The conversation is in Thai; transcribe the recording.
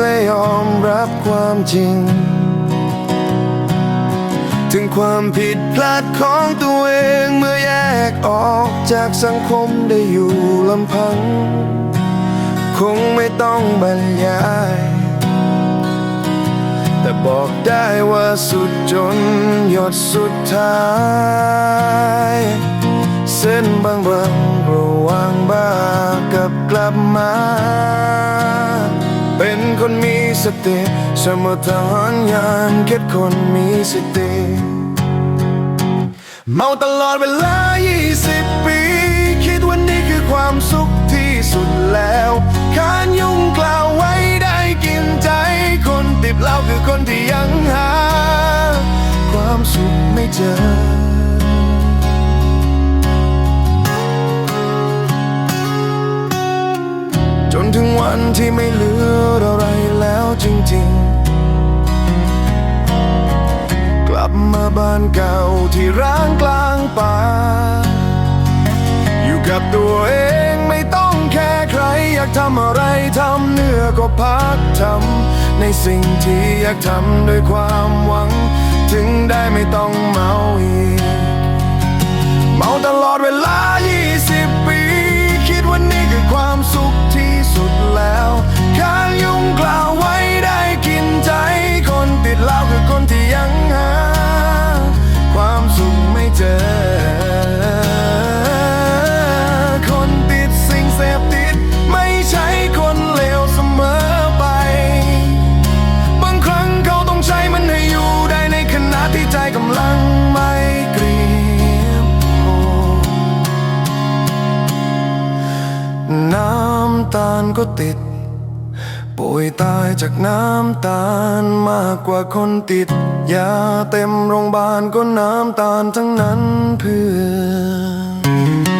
และยอมรับความจริง ถึงความผิดพลาดของตัวเองเมื่อแยกออกจากสังคมได้อยู่ลำพัง คงไม่ต้องบรรยาย แต่บอกได้ว่าสุดจนหยดสุดท้าย เส้นบางๆระหว่างบ้ากับกลับมา คนมีสติสมทานยานคิดคนมีสติเมาตลอดเวลา 20 ปี คิดว่านี่คือความสุขที่สุดแล้วคานยุ่งกล่าวไว้ได้กินใจ คนติดเหล้าคือคนที่ยังหา ความสุขไม่เจอ ถึงวันที่ไม่เหลืออะไรแล้วจริงๆ กลับมาบ้านเก่าที่ร้างกลางป่า อยู่กับตัวเองไม่ต้องแค่ใคร อยากทำอะไรทำเนื้อก็พักทำในสิ่งที่อยากทำด้วยความหวัง ถึงได้ไม่ต้องมาำตาลก็ติด ป่วยตายจากน้ำตาลมากกว่าคนติด ยาเต็มโรงพยาบาลก็น้ำตาลทั้งนั้นเพื่อน